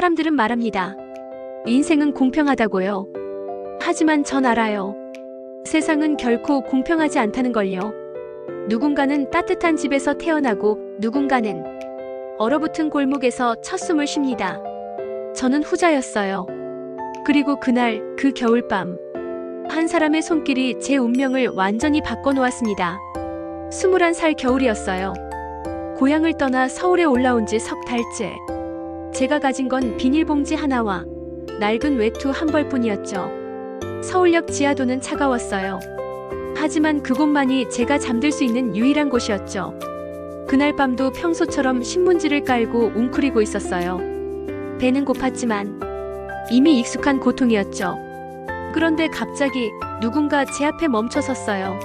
사람들은 말합니다. 인생은 공평하다고요. 하지만 전 알아요. 세상은 결코 공평하지 않다는 걸요. 누군가는 따뜻한 집에서 태어나고 누군가는 얼어붙은 골목에서 첫 숨을 쉽니다. 저는 후자였어요. 그리고 그날 그 겨울밤 한 사람의 손길이 제 운명을 완전히 바꿔놓았습니다. 21살 겨울이었어요. 고향을 떠나 서울에 올라온 지 석 달째. 제가 가진 건 비닐봉지 하나와 낡은 외투 한 벌뿐이었죠. 서울역 지하도는 차가웠어요. 하지만 그곳만이 제가 잠들 수 있는 유일한 곳이었죠. 그날 밤도 평소처럼 신문지를 깔고 웅크리고 있었어요. 배는 고팠지만 이미 익숙한 고통이었죠. 그런데 갑자기 누군가 제 앞에 멈춰 섰어요.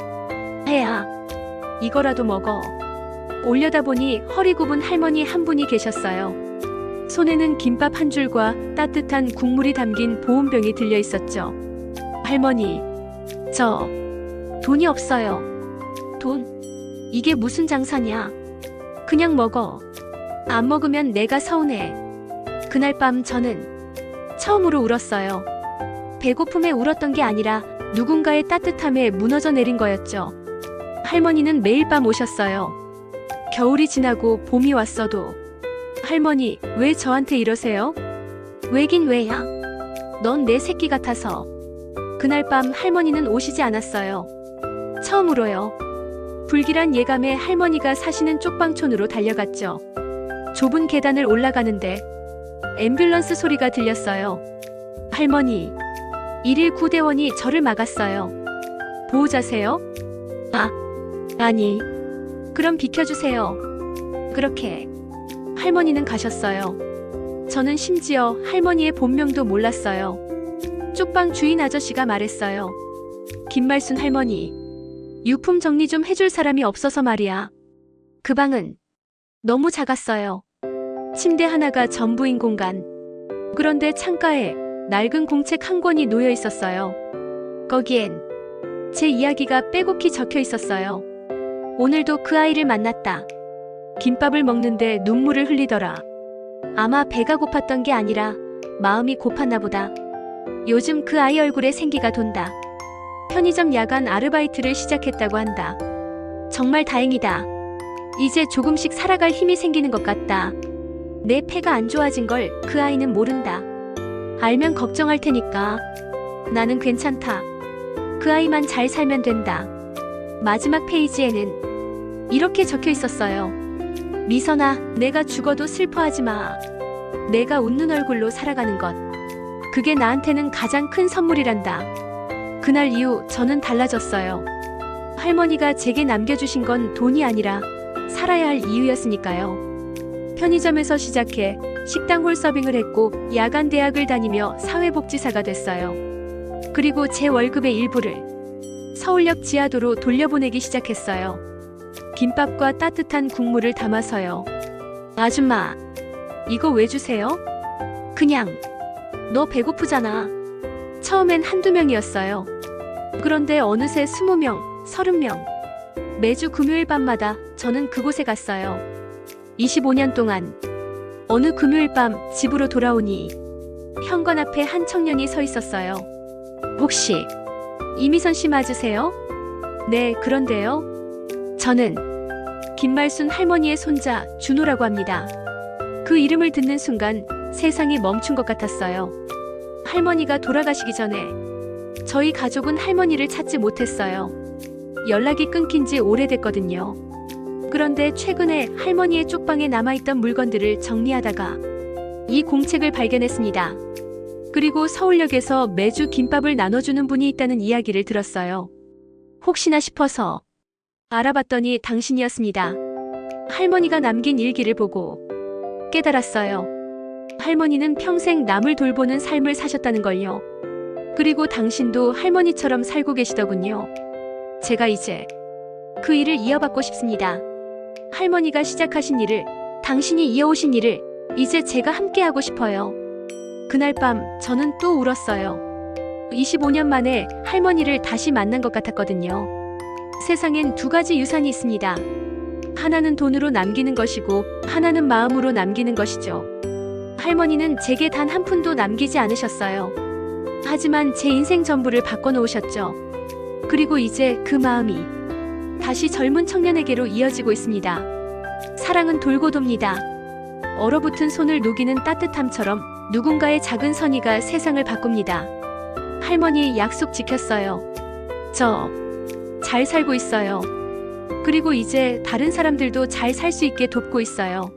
해야, 이거라도 먹어. 올려다보니 허리 굽은 할머니 한 분이 계셨어요. 손에는 김밥 한 줄과 따뜻한 국물이 담긴 보온병이 들려 있었죠. 할머니, 저 돈이 없어요. 돈? 이게 무슨 장사냐? 그냥 먹어. 안 먹으면 내가 서운해. 그날 밤 저는 처음으로 울었어요. 배고픔에 울었던 게 아니라 누군가의 따뜻함에 무너져 내린 거였죠. 할머니는 매일 밤 오셨어요. 겨울이 지나고 봄이 왔어도 할머니, 왜 저한테 이러세요? 왜긴 왜야? 넌 내 새끼 같아서. 그날 밤 할머니는 오시지 않았어요. 처음으로요. 불길한 예감에 할머니가 사시는 쪽방촌으로 달려갔죠. 좁은 계단을 올라가는데 앰뷸런스 소리가 들렸어요. 할머니, 1일 구대원이 저를 막았어요. 보호자세요? 아, 아니. 그럼 비켜주세요. 그렇게 할머니는 가셨어요. 저는 심지어 할머니의 본명도 몰랐어요. 쪽방 주인 아저씨가 말했어요. 김말순 할머니. 유품 정리 좀 해줄 사람이 없어서 말이야. 그 방은 너무 작았어요. 침대 하나가 전부인 공간. 그런데 창가에 낡은 공책 한 권이 놓여 있었어요. 거기엔 제 이야기가 빼곡히 적혀 있었어요. 오늘도 그 아이를 만났다. 김밥을 먹는데 눈물을 흘리더라. 아마 배가 고팠던 게 아니라 마음이 고팠나 보다. 요즘 그 아이 얼굴에 생기가 돈다. 편의점 야간 아르바이트를 시작했다고 한다. 정말 다행이다. 이제 조금씩 살아갈 힘이 생기는 것 같다. 내 폐가 안 좋아진 걸 그 아이는 모른다. 알면 걱정할 테니까. 나는 괜찮다. 그 아이만 잘 살면 된다. 마지막 페이지에는 이렇게 적혀 있었어요. 미선아, 내가 죽어도 슬퍼하지 마. 내가 웃는 얼굴로 살아가는 것. 그게 나한테는 가장 큰 선물이란다. 그날 이후 저는 달라졌어요. 할머니가 제게 남겨주신 건 돈이 아니라 살아야 할 이유였으니까요. 편의점에서 시작해 식당 홀 서빙을 했고 야간 대학을 다니며 사회복지사가 됐어요. 그리고 제 월급의 일부를 서울역 지하도로 돌려보내기 시작했어요. 김밥과 따뜻한 국물을 담아서요. 아줌마, 이거 왜 주세요? 그냥, 너 배고프잖아. 처음엔 한두 명이었어요. 그런데 어느새 스무 명, 서른 명. 매주 금요일 밤마다 저는 그곳에 갔어요. 25년 동안 어느 금요일 밤 집으로 돌아오니 현관 앞에 한 청년이 서 있었어요. 혹시 이미선 씨 맞으세요? 네, 그런데요. 저는 김말순 할머니의 손자 준호라고 합니다. 그 이름을 듣는 순간 세상이 멈춘 것 같았어요. 할머니가 돌아가시기 전에 저희 가족은 할머니를 찾지 못했어요. 연락이 끊긴 지 오래됐거든요. 그런데 최근에 할머니의 쪽방에 남아있던 물건들을 정리하다가 이 공책을 발견했습니다. 그리고 서울역에서 매주 김밥을 나눠주는 분이 있다는 이야기를 들었어요. 혹시나 싶어서 알아봤더니 당신이었습니다. 할머니가 남긴 일기를 보고 깨달았어요. 할머니는 평생 남을 돌보는 삶을 사셨다는 걸요. 그리고 당신도 할머니처럼 살고 계시더군요. 제가 이제 그 일을 이어받고 싶습니다. 할머니가 시작하신 일을, 당신이 이어오신 일을 이제 제가 함께하고 싶어요. 그날 밤 저는 또 울었어요. 25년 만에 할머니를 다시 만난 것 같았거든요. 세상엔 두 가지 유산이 있습니다. 하나는 돈으로 남기는 것이고, 하나는 마음으로 남기는 것이죠. 할머니는 제게 단 한 푼도 남기지 않으셨어요. 하지만 제 인생 전부를 바꿔놓으셨죠. 그리고 이제 그 마음이 다시 젊은 청년에게로 이어지고 있습니다. 사랑은 돌고 돕니다. 얼어붙은 손을 녹이는 따뜻함처럼 누군가의 작은 선의가 세상을 바꿉니다. 할머니 약속 지켰어요. 저 잘 살고 있어요. 그리고 이제 다른 사람들도 잘 살 수 있게 돕고 있어요.